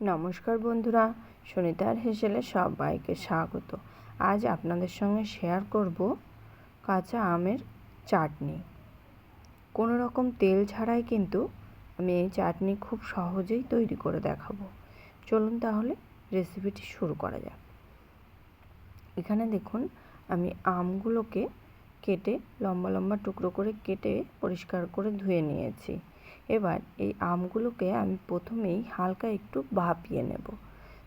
নমস্কার বন্ধুরা সুনিতার হেসেলে সবাইকে স্বাগত। আজ আপনাদের সঙ্গে শেয়ার করব কাঁচা আমের চাটনি। কোনো রকম তেল ছাড়াই কিন্তু আমি এই চাটনি খুব সহজেই তৈরি করে দেখাবো। চলুন তাহলে রেসিপিটি শুরু করা যাক। এখানে দেখুন, আমি আমগুলোকে কেটে লম্বা লম্বা টুকরো করে কেটে পরিষ্কার করে ধুয়ে নিয়েছি। এবার এই আমগুলোকে আমি প্রথমেই হালকা একটু ভাপিয়ে নেব।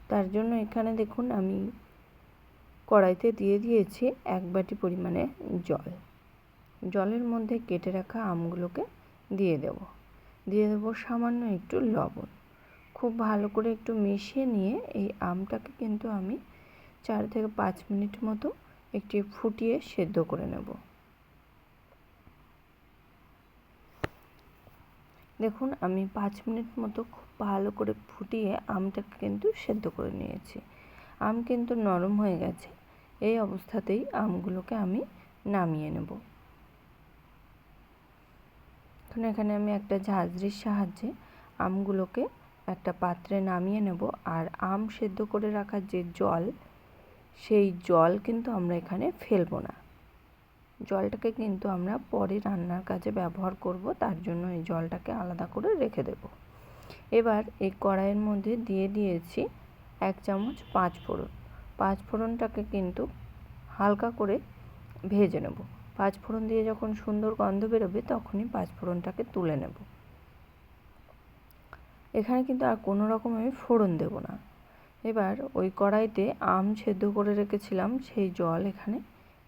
তার জন্য এখানে দেখুন আমি কড়াইতে দিয়ে দিয়েছি এক বাটি পরিমাণে জল। জলের মধ্যে কেটে রাখা আমগুলোকে দিয়ে দেব। দিয়ে দেব সামান্য একটু লবণ। খুব ভালো করে একটু মিশিয়ে নিয়ে এই আমটাকে কিন্তু আমি চার থেকে পাঁচ মিনিট মতো একটি ফুটিয়ে সেদ্ধ করে নেব। দেখুন, আমি পাঁচ মিনিট মতো খুব ভালো করে ফুটিয়ে আমটাকে কিন্তু সেদ্ধ করে নিয়েছি। আম কিন্তু নরম হয়ে গেছে। এই অবস্থাতেই আমগুলোকে আমি নামিয়ে নেব। এখন এখানে আমি একটা ঝাঁঝরির সাহায্যে আমগুলোকে একটা পাত্রে নামিয়ে নেব আর আম সেদ্ধ করে রাখার যে জল, সেই জল কিন্তু আমরা এখানে ফেলব না। জলটাকে কিন্তু আমরা পরে রান্নার কাজে ব্যবহার করব, তার জন্য এই জলটাকে আলাদা করে রেখে দেব। এবার এই কড়াইয়ের মধ্যে দিয়ে দিয়েছি এক চামচ পাঁচ ফোড়ন। পাঁচ ফোড়নটাকে কিন্তু হালকা করে ভেজে নেব। পাঁচ ফোড়ন দিয়ে যখন সুন্দর গন্ধ বেরোবে, তখনই পাঁচ ফোড়নটাকে তুলে নেব। এখানে কিন্তু আর কোনো রকম আমি ফোড়ন দেব না। এবার ওই কড়াইতে আম সেদ্ধ করে রেখেছিলাম, সেই জল এখানে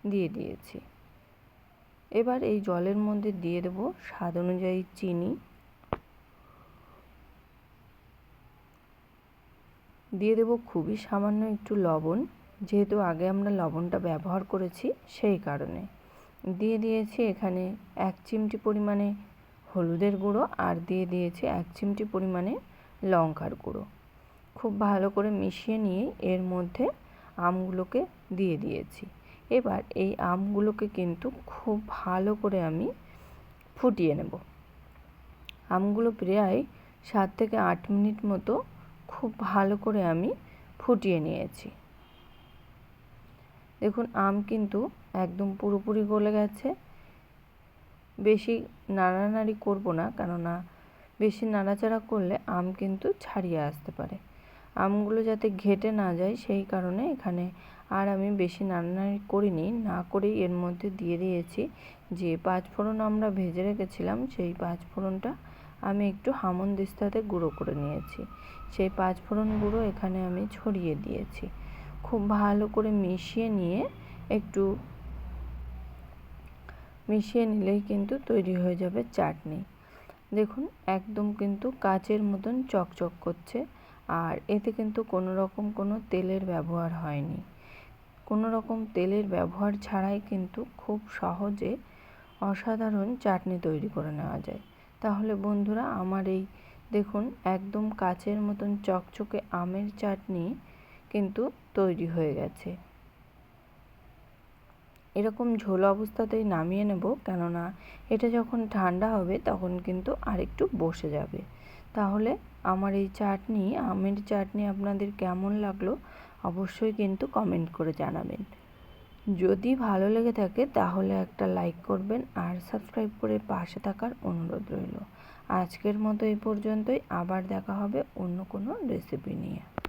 দিয়ে দিয়েছি। এবার এই জলের মধ্যে দিয়ে দেব স্বাদ অনুযায়ী চিনি। দিয়ে দেব খুবই সামান্য একটু লবণ, যেহেতু আগে আমরা লবণটা ব্যবহার করেছি সেই কারণে। দিয়ে দিয়েছি এখানে এক চিমটি পরিমাণে হলুদের গুঁড়ো আর দিয়ে দিয়েছি এক চিমটি পরিমাণে লঙ্কার গুঁড়ো। খুব ভালো করে মিশিয়ে নিয়ে এর মধ্যে আমগুলোকে দিয়ে দিয়েছি। এবার এই আমগুলোকে কিন্তু খুব ভালো করে আমি ফুটিয়ে নেব। আমগুলো প্রায় সাত থেকে আট মিনিট মতো খুব ভালো করে আমি ফুটিয়ে নিয়েছি। দেখুন, আম কিন্তু একদম পুরোপুরি গলে গেছে। বেশি নাড়ানাড়ি করব না, কেননা বেশি নাড়াচাড়া করলে আম কিন্তু ছাড়িয়ে আসতে পারে। আমগুলো যাতে ঘেটে না যায়, সেই কারণে এখানে আর আমি বেশি নাড়ানাড়ি করিনি। না করেই এর মধ্যে দিয়ে দিয়েছি যে পাঁচ ফোড়ন আমরা ভেজে রেখেছিলাম, সেই পাঁচ ফোড়নটা আমি একটু হামন দিস্তাতে গুঁড়ো করে নিয়েছি। সেই পাঁচ ফোড়ন গুঁড়ো এখানে আমি ছড়িয়ে দিয়েছি। খুব ভালো করে মিশিয়ে নিয়ে একটু মিশিয়ে নিলেই কিন্তু তৈরি হয়ে যাবে চাটনি। দেখুন, একদম কিন্তু কাচের মতন চকচক করছে। আর এতে কিন্তু কোনো রকম কোনো তেলের ব্যবহার হয়নি। কোনো রকম তেলের ব্যবহার ছাড়াই কিন্তু খুব সহজে অসাধারণ চাটনি তৈরি করে নেওয়া যায়। তাহলে বন্ধুরা, আমার এই দেখুন একদম কাচের মতন চকচকে আমের চাটনি কিন্তু তৈরি হয়ে গেছে। এরকম ঝোল অবস্থাতেই নামিয়ে নেব, কেননা এটা যখন ঠান্ডা হবে তখন কিন্তু আরেকটু বসে যাবে। তাহলে আমার এই চাটনি, আমের চাটনি আপনাদের কেমন লাগল অবশ্যই কিন্তু কমেন্ট করে জানাবেন। যদি ভালো লেগে থাকে তাহলে একটা লাইক করবেন আর সাবস্ক্রাইব করে পাশে থাকার অনুরোধ রইল। আজকের মতো এই পর্যন্তই, আবার দেখা হবে অন্য কোনো রেসিপি নিয়ে।